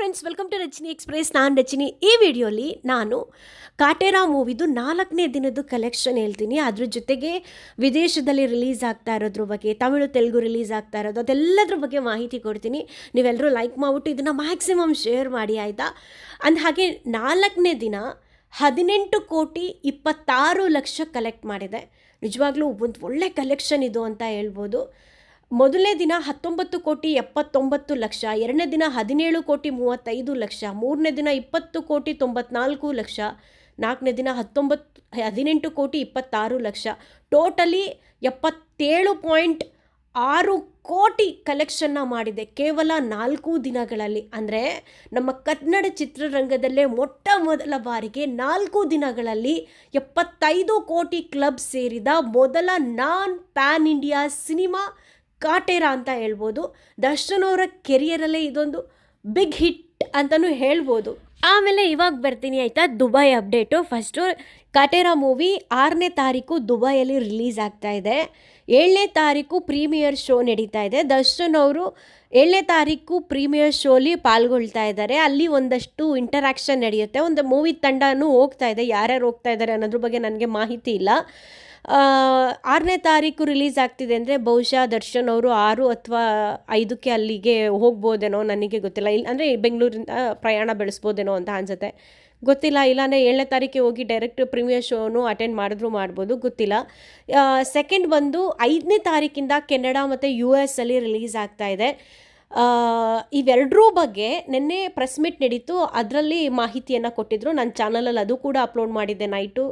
Friends welcome to Rachini express ನಾನು ರಚಿನಿ ಈ ವಿಡಿಯೋಲಿ ನಾನು ಕಾಟೇರಾ ಮೂವಿದು ನಾಲ್ಕನೇ ದಿನದ ಕಲೆಕ್ಷನ್ ಹೇಳ್ತೀನಿ. ಅದ್ರ ಜೊತೆಗೆ ವಿದೇಶದಲ್ಲಿ ರಿಲೀಸ್ ಆಗ್ತಾ ಇರೋದ್ರ ಬಗ್ಗೆ, ತಮಿಳು, ತೆಲುಗು ರಿಲೀಸ್ ಆಗ್ತಾ ಇರೋದು, ಅದೆಲ್ಲದ್ರ ಬಗ್ಗೆ ಮಾಹಿತಿ ಕೊಡ್ತೀನಿ. ನೀವೆಲ್ಲರೂ ಲೈಕ್ ಮಾಡಿಬಿಟ್ಟು ಇದನ್ನು ಮ್ಯಾಕ್ಸಿಮಮ್ ಶೇರ್ ಮಾಡಿ, ಆಯಿತಾ? ಅಂದ ಹಾಗೆ ನಾಲ್ಕನೇ ದಿನ ಹದಿನೆಂಟು ಕೋಟಿ ಇಪ್ಪತ್ತಾರು ಲಕ್ಷ ಕಲೆಕ್ಟ್ ಮಾಡಿದೆ. ನಿಜವಾಗ್ಲೂ ಒಂದು ಒಳ್ಳೆ ಕಲೆಕ್ಷನ್ ಇದು ಅಂತ ಹೇಳ್ಬೋದು. ಮೊದಲನೇ ದಿನ ಹತ್ತೊಂಬತ್ತು ಕೋಟಿ ಎಪ್ಪತ್ತೊಂಬತ್ತು ಲಕ್ಷ, ಎರಡನೇ ದಿನ ಹದಿನೇಳು ಕೋಟಿ ಮೂವತ್ತೈದು ಲಕ್ಷ, ಮೂರನೇ ದಿನ ಇಪ್ಪತ್ತು ಕೋಟಿ ತೊಂಬತ್ನಾಲ್ಕು ಲಕ್ಷ, ನಾಲ್ಕನೇ ದಿನ ಹತ್ತೊಂಬತ್ತು, ಹದಿನೆಂಟು ಕೋಟಿ ಇಪ್ಪತ್ತಾರು ಲಕ್ಷ. ಟೋಟಲಿ ಎಪ್ಪತ್ತೇಳು ಪಾಯಿಂಟ್ ಆರು ಕೋಟಿ ಕಲೆಕ್ಷನ್ನ ಮಾಡಿದೆ ಕೇವಲ ನಾಲ್ಕು ದಿನಗಳಲ್ಲಿ. ಅಂದರೆ ನಮ್ಮ ಕನ್ನಡ ಚಿತ್ರರಂಗದಲ್ಲೇ ಮೊಟ್ಟ ಮೊದಲ ಬಾರಿಗೆ ನಾಲ್ಕು ದಿನಗಳಲ್ಲಿ ಎಪ್ಪತ್ತೈದು ಕೋಟಿ ಕ್ಲಬ್ ಸೇರಿದ ಮೊದಲ non pan India cinema Kaatera ಅಂತ ಹೇಳ್ಬೋದು. ದರ್ಶನ್ ಅವರ ಕೆರಿಯರಲ್ಲೇ ಇದೊಂದು ಬಿಗ್ ಹಿಟ್ ಅಂತಲೂ ಹೇಳ್ಬೋದು. ಆಮೇಲೆ ಇವಾಗ ಬರ್ತೀನಿ ಆಯಿತಾ, Dubai update. First Kaatera movie ಆರನೇ ತಾರೀಕು ದುಬೈಯಲ್ಲಿ ರಿಲೀಸ್ ಆಗ್ತಾ ಇದೆ. ಏಳನೇ ತಾರೀಕು ಪ್ರೀಮಿಯರ್ ಶೋ ನಡೀತಾ ಇದೆ. ದರ್ಶನ್ ಅವರು ಏಳನೇ ತಾರೀಕು ಪ್ರೀಮಿಯರ್ ಶೋಲಿ ಪಾಲ್ಗೊಳ್ತಾ ಇದ್ದಾರೆ. ಅಲ್ಲಿ ಒಂದಷ್ಟು ಇಂಟರಾಕ್ಷನ್ ನಡೆಯುತ್ತೆ. ಒಂದು ಮೂವಿ ತಂಡನೂ ಹೋಗ್ತಾ ಇದೆ. ಯಾರ್ಯಾರು ಹೋಗ್ತಾ ಇದ್ದಾರೆ ಅನ್ನೋದ್ರ ಬಗ್ಗೆ ನನಗೆ ಮಾಹಿತಿ ಇಲ್ಲ. ಆರನೇ ತಾರೀಕು ರಿಲೀಸ್ ಆಗ್ತಿದೆ ಅಂದರೆ ಬಹುಶಃ ದರ್ಶನ್ ಅವರು ಆರು ಅಥವಾ ಐದಕ್ಕೆ ಅಲ್ಲಿಗೆ ಹೋಗ್ಬೋದೇನೋ ನನಗೆ ಗೊತ್ತಿಲ್ಲ. ಇಲ್ಲ ಅಂದರೆ ಬೆಂಗಳೂರಿಂದ ಪ್ರಯಾಣ ಬೆಳೆಸ್ಬೋದೇನೋ ಅಂತ ಅನ್ಸುತ್ತೆ. ಗೊತ್ತಿಲ್ಲ, ಇಲ್ಲಾಂದರೆ ಏಳನೇ ತಾರೀಕಿಗೆ ಹೋಗಿ ಡೈರೆಕ್ಟ್ ಪ್ರೀಮಿಯರ್ ಶೋನು ಅಟೆಂಡ್ ಮಾಡಿದ್ರು ಮಾಡ್ಬೋದು, ಗೊತ್ತಿಲ್ಲ. ಸೆಕೆಂಡ್ ಬಂದು ಐದನೇ ತಾರೀಕಿಂದ ಕೆನಡಾ ಮತ್ತು ಯು ಎಸ್ ಅಲ್ಲಿ ರಿಲೀಸ್ ಆಗ್ತಾ ಇದೆ. ಇವೆರಡರೂ ಬಗ್ಗೆ ನಿನ್ನೆ ಪ್ರೆಸ್ ಮೀಟ್ ನಡೀತು. ಅದರಲ್ಲಿ ಮಾಹಿತಿಯನ್ನು ಕೊಟ್ಟಿದ್ದರು ನನ್ನ ಚಾನಲಲ್ಲಿ ಅದು ಕೂಡ ಅಪ್ಲೋಡ್ ಮಾಡಿದ್ದೆ ನೈಟು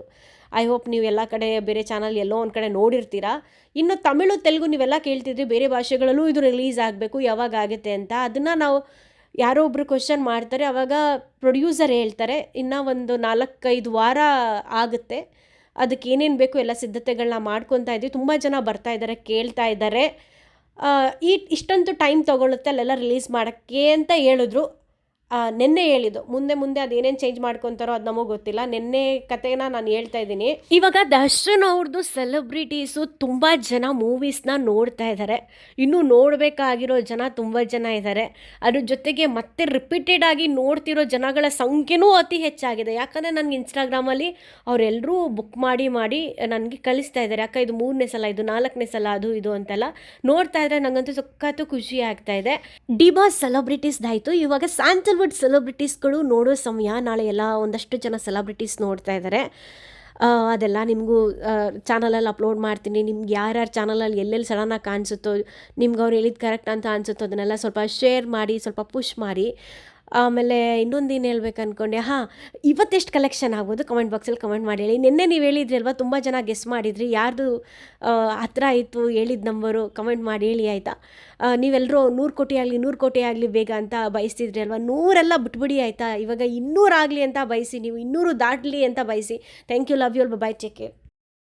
ಐ ಹೋಪ್ ನೀವು ಎಲ್ಲ ಕಡೆ ಬೇರೆ ಚಾನಲ್ ಎಲ್ಲೋ ಒಂದು ಕಡೆ ನೋಡಿರ್ತೀರಾ. ಇನ್ನು ತಮಿಳು, ತೆಲುಗು ನೀವೆಲ್ಲ ಕೇಳ್ತಿದ್ರಿ, ಬೇರೆ ಭಾಷೆಗಳಲ್ಲೂ ಇದು ರಿಲೀಸ್ ಆಗಬೇಕು, ಯಾವಾಗ ಆಗುತ್ತೆ ಅಂತ. ಅದನ್ನು ನಾವು ಯಾರೋ ಒಬ್ಬರು ಕ್ವಶನ್ ಮಾಡ್ತಾರೆ, ಅವಾಗ ಪ್ರೊಡ್ಯೂಸರ್ ಹೇಳ್ತಾರೆ, ಇನ್ನೂ ಒಂದು ನಾಲ್ಕೈದು ವಾರ ಆಗುತ್ತೆ. ಅದಕ್ಕೆ ಏನೇನು ಬೇಕು ಎಲ್ಲ ಸಿದ್ಧತೆಗಳನ್ನ ಮಾಡ್ಕೊತಾ ಇದ್ವಿ ತುಂಬ ಜನ ಬರ್ತಾ ಇದ್ದಾರೆ, ಕೇಳ್ತಾ ಇದ್ದಾರೆ. ಈ ಇಷ್ಟಂತೂ ಟೈಮ್ ತೊಗೊಳುತ್ತೆ, ಅಲ್ಲೆಲ್ಲ ರಿಲೀಸ್ ಮಾಡೋಕ್ಕೆ ಅಂತ ಹೇಳಿದ್ರು. ನಿನ್ನೆ ಹೇಳಿದ್ದು. ಮುಂದೆ ಮುಂದೆ ಅದೇನೇನು ಚೇಂಜ್ ಮಾಡ್ಕೊಂತಾರೋ ಅದು ನಮಗೆ ಗೊತ್ತಿಲ್ಲ. ನಿನ್ನೆ ಕತೆನ ನಾನು ಹೇಳ್ತಾ ಇದ್ದೀನಿ. ಇವಾಗ ದರ್ಶನ್ ಅವ್ರದ್ದು ಸೆಲೆಬ್ರಿಟೀಸು ತುಂಬ ಜನ ಮೂವೀಸ್ನ ನೋಡ್ತಾ ಇದ್ದಾರೆ ಇನ್ನೂ ನೋಡಬೇಕಾಗಿರೋ ಜನ ತುಂಬ ಜನ ಇದ್ದಾರೆ ಅದ್ರ ಜೊತೆಗೆ ಮತ್ತೆ ರಿಪೀಟೆಡ್ ಆಗಿ ನೋಡ್ತಿರೋ ಜನಗಳ ಸಂಖ್ಯೆನೂ ಅತಿ ಹೆಚ್ಚಾಗಿದೆ. ಯಾಕಂದರೆ ನನಗೆ ಇನ್ಸ್ಟಾಗ್ರಾಮಲ್ಲಿ ಅವರೆಲ್ಲರೂ ಬುಕ್ ಮಾಡಿ ಮಾಡಿ ನನಗೆ ಕಳಿಸ್ತಾ ಇದ್ದಾರೆ ಯಾಕೆ ಇದು ಮೂರನೇ ಸಲ, ಇದು ನಾಲ್ಕನೇ ಸಲ, ಅದು ಇದು ಅಂತೆಲ್ಲ ನೋಡ್ತಾ ಇದ್ರೆ ನನಗಂತೂ ಸಖತ್ತು ಖುಷಿ ಆಗ್ತಾ ಇದೆ. ಡಿಬಾಸ್ ಸೆಲೆಬ್ರಿಟೀಸ್ದಾಯಿತು ಇವಾಗ ಸ್ಯಾಂಟಲ್ ಬಾಲಿವುಡ್ ಸೆಲೆಬ್ರಿಟೀಸ್ಗಳು ನೋಡೋ ಸಮಯ, ನಾಳೆ ಎಲ್ಲ ಒಂದಷ್ಟು ಜನ ಸೆಲೆಬ್ರಿಟೀಸ್ ನೋಡ್ತಾ ಇದ್ದಾರೆ ಅದೆಲ್ಲ ನಿಮಗೂ ಚಾನಲಲ್ಲಿ ಅಪ್ಲೋಡ್ ಮಾಡ್ತೀನಿ. ನಿಮ್ಗೆ ಯಾರ್ಯಾರು ಚಾನಲಲ್ಲಿ ಎಲ್ಲೆಲ್ಲಿ ಸಡನ್ನಾಗಿ ಕಾಣಿಸುತ್ತೋ, ನಿಮ್ಗೆ ಅವ್ರು ಹೇಳಿದ್ದು ಕರೆಕ್ಟ್ ಅಂತ ಅನಿಸುತ್ತೋ, ಅದನ್ನೆಲ್ಲ ಸ್ವಲ್ಪ ಶೇರ್ ಮಾಡಿ, ಸ್ವಲ್ಪ ಪುಷ್ ಮಾಡಿ. ಆಮೇಲೆ ಇನ್ನೊಂದು ಏನು ಹೇಳ್ಬೇಕು ಅಂದ್ಕೊಂಡೆ ಹಾಂ, ಇವತ್ತೆಷ್ಟು ಕಲೆಕ್ಷನ್ ಆಗ್ಬೋದು ಕಮೆಂಟ್ ಬಾಕ್ಸಲ್ಲಿ ಕಮೆಂಟ್ ಮಾಡಿ ಹೇಳಿ. ನಿನ್ನೆ ನೀವು ಹೇಳಿದ್ರಿ ಅಲ್ವಾ, ತುಂಬ ಜನ ಗೆಸ್ ಮಾಡಿದ್ರಿ. ಯಾರ್ದು ಹತ್ರ ಆಯಿತು ಹೇಳಿದ ನಂಬರು ಕಮೆಂಟ್ ಮಾಡಿ ಹೇಳಿ, ಆಯಿತಾ? ನೀವೆಲ್ಲರೂ ನೂರು ಕೋಟಿ ಆಗಲಿ, ನೂರು ಕೋಟಿ ಆಗಲಿ ಬೇಗ ಅಂತ ಬಯಸ್ತಿದ್ರಿ ಅಲ್ವಾ? ನೂರೆಲ್ಲ ಬಿಟ್ಬಿಡಿ, ಆಯಿತಾ? ಇವಾಗ ಇನ್ನೂರಾಗಲಿ ಅಂತ ಬಯಸಿ, ನೀವು ಇನ್ನೂರು ದಾಟಲಿ ಅಂತ ಬಯಸಿ. ಥ್ಯಾಂಕ್ ಯು ಲವ್ ಯು ಅಲ್ ಬಾಯ್ ಟೇಕ್ ಕೇರ್